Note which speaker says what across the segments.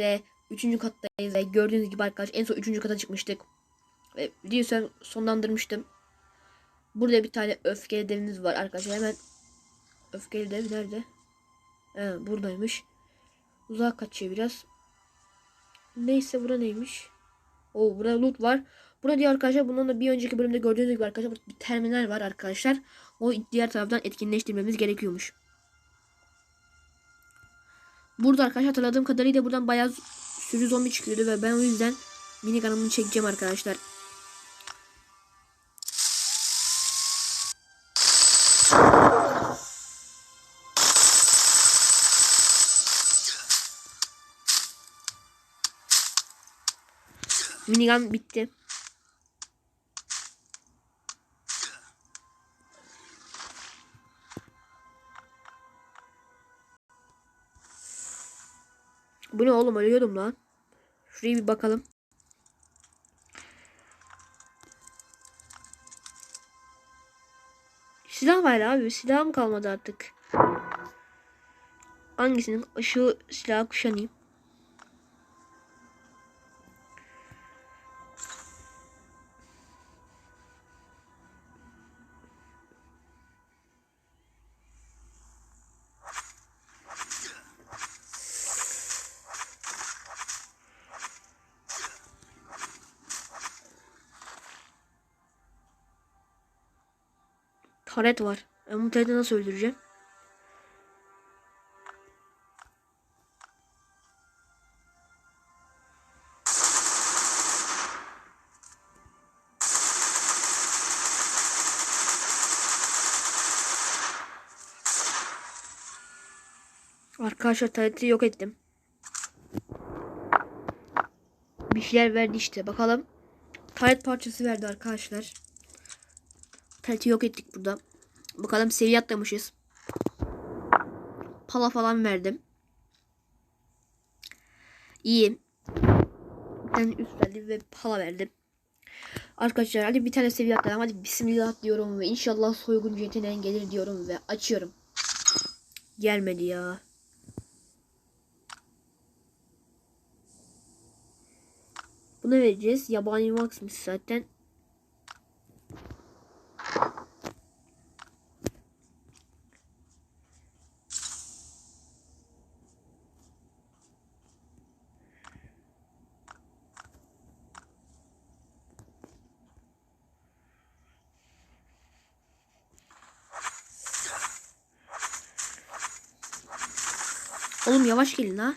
Speaker 1: birlikte 3. kattayız ve gördüğünüz gibi arkadaşlar en son 3. kata çıkmıştık. Ve videoyu son- sonlandırmıştım. Burada bir tane öfkeli devimiz var arkadaşlar. Hemen öfkeli dev nerede? He, buradaymış. Uzağa kaçıyor biraz. Neyse bura neymiş? Oo burada loot var. Burada diyor arkadaşlar bundan da bir önceki bölümde gördüğünüz gibi arkadaşlar bir terminal var arkadaşlar. O diğer taraftan etkinleştirmemiz gerekiyormuş. Burada arkadaşlar hatırladığım kadarıyla buradan bayağı sürü zombi çıkıyordu ve ben o yüzden mini kanalımı çekeceğim arkadaşlar. Minigun bitti. Bu ne oğlum ölüyordum lan. Şuraya bir bakalım. Silah var abi. Silahım kalmadı artık. Hangisinin? Şu silahı kuşanayım. Taret var. Ben bu tareti nasıl öldüreceğim? Arkadaşlar tareti yok ettim. Bir şeyler verdi işte. Bakalım. Taret parçası verdi arkadaşlar. Tareti yok ettik burada. Bakalım seviye atlamışız. Pala falan verdim. İyi. Bir tane üst ve pala verdim. Arkadaşlar hadi bir tane seviye atlayalım. Hadi bismillah diyorum ve inşallah soyguncu yeteneğin gelir diyorum ve açıyorum. Gelmedi ya. Buna vereceğiz. Yabani Max'mış zaten. Oğlum yavaş gelin ha.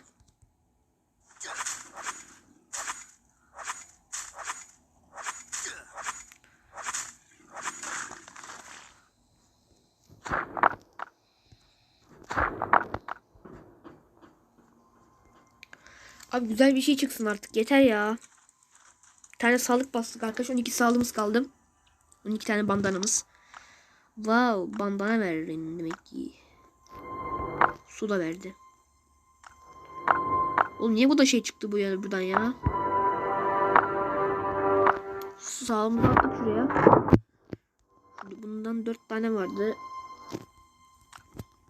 Speaker 1: Abi güzel bir şey çıksın artık. Yeter ya. Bir tane sağlık bastık arkadaş. 12 sağlığımız kaldı. 12 tane bandanamız. Wow, bandana verdi demek ki. Su da verdi. Oğlum niye bu da şey çıktı bu ya buradan ya? Sağımızı attık şuraya. Bundan dört tane vardı.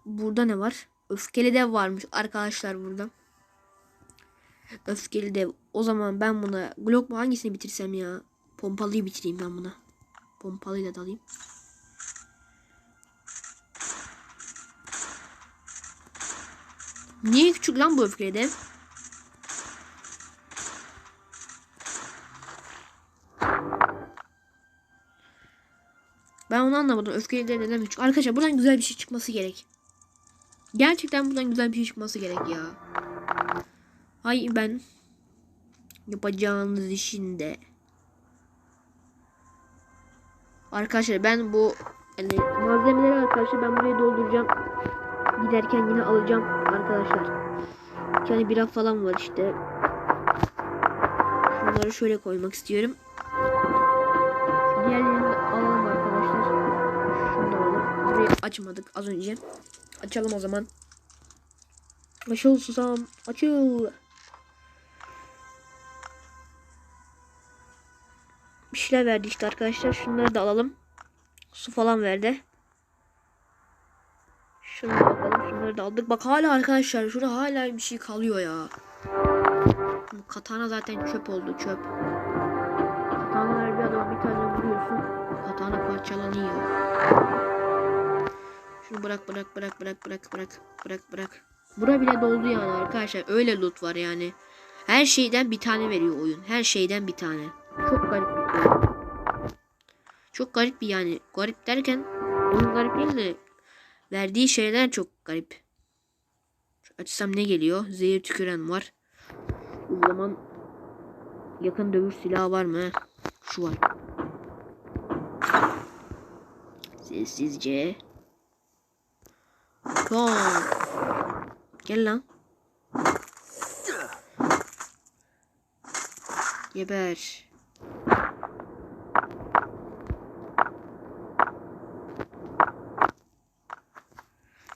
Speaker 1: Burada ne var? Öfkeli dev varmış arkadaşlar burada. Öfkeli dev. O zaman ben buna Glock mu hangisini bitirsem ya? Pompalıyı bitireyim ben buna. Pompalıyla dalayım. Niye küçük lan bu öfkeli dev? Ben onu anlamadım. Öfkeli dev neden küçük? Arkadaşlar buradan güzel bir şey çıkması gerek. Gerçekten buradan güzel bir şey çıkması gerek ya. Hay ben yapacağınız işinde. Arkadaşlar ben bu yani malzemeleri arkadaşlar ben buraya dolduracağım. Giderken yine alacağım arkadaşlar. Bir tane bira falan var işte. Şunları şöyle koymak istiyorum. Açmadık az önce. Açalım o zaman. Açıl susam. Açıl. Bir şeyler verdi işte arkadaşlar. Şunları da alalım. Su falan verdi. Şunu da bakalım. Şunları da aldık. Bak hala arkadaşlar şurada hala bir şey kalıyor ya. Bu katana zaten çöp oldu çöp. Katanalar bir adama bir tane vuruyorsun. Katana parçalanıyor. Bırak bırak bırak bırak bırak bırak bırak bırak. Bura bile doldu yani arkadaşlar. Öyle loot var yani. Her şeyden bir tane veriyor oyun. Her şeyden bir tane. Çok garip. Çok garip bir yani. Garip derken oyun garip değil de verdiği şeyler çok garip. Açsam ne geliyor? Zehir tüküren var. O zaman yakın dövüş silahı var mı? Şu var. Sessizce. Tamam. Gel lan. Geber.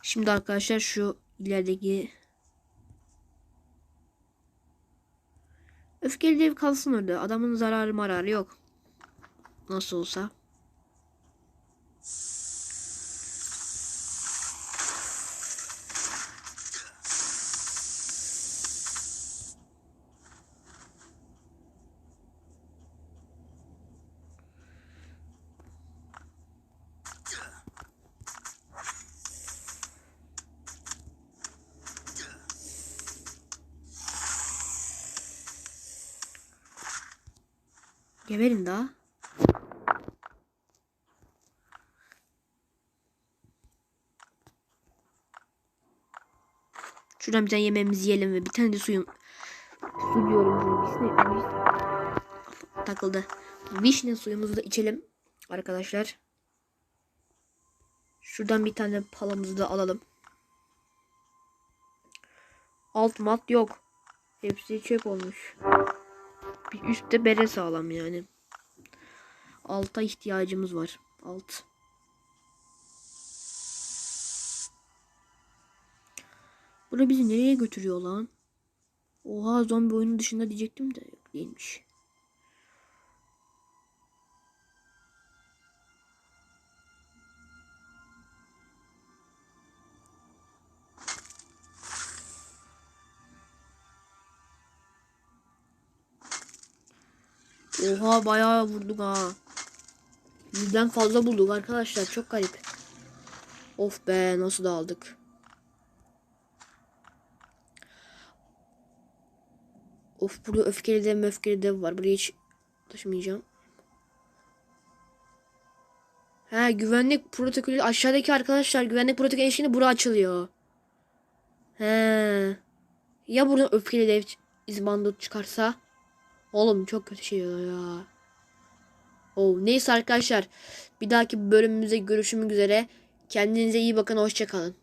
Speaker 1: Şimdi arkadaşlar şu ilerideki Öfkeli dev kalsın orada. Adamın zararı mararı yok. Nasıl olsa. Geberin daha. Şuradan bir tane yemeğimizi yiyelim ve bir tane de suyum. Su diyorum. bunu. Vişne, viş- takıldı. Vişne suyumuzu da içelim. Arkadaşlar. Şuradan bir tane palamızı da alalım. Alt mat yok. Hepsi çöp olmuş. Üstte bere sağlam yani. Alta ihtiyacımız var. Alt. Bura bizi nereye götürüyor lan? Oha zombi oyunu dışında diyecektim de yok değilmiş. Oha bayağı vurduk ha. Yüzden fazla bulduk arkadaşlar. Çok garip. Of be nasıl da. Of burada öfkeli dev öfkeli dev var. Burayı hiç taşımayacağım. He güvenlik protokolü aşağıdaki arkadaşlar güvenlik protokolü eşliğinde bura açılıyor. He. Ya burada öfkeli dev izbandut çıkarsa? Oğlum çok kötü şey ya. Oh, neyse arkadaşlar. Bir dahaki bölümümüzde görüşmek üzere. Kendinize iyi bakın. Hoşçakalın.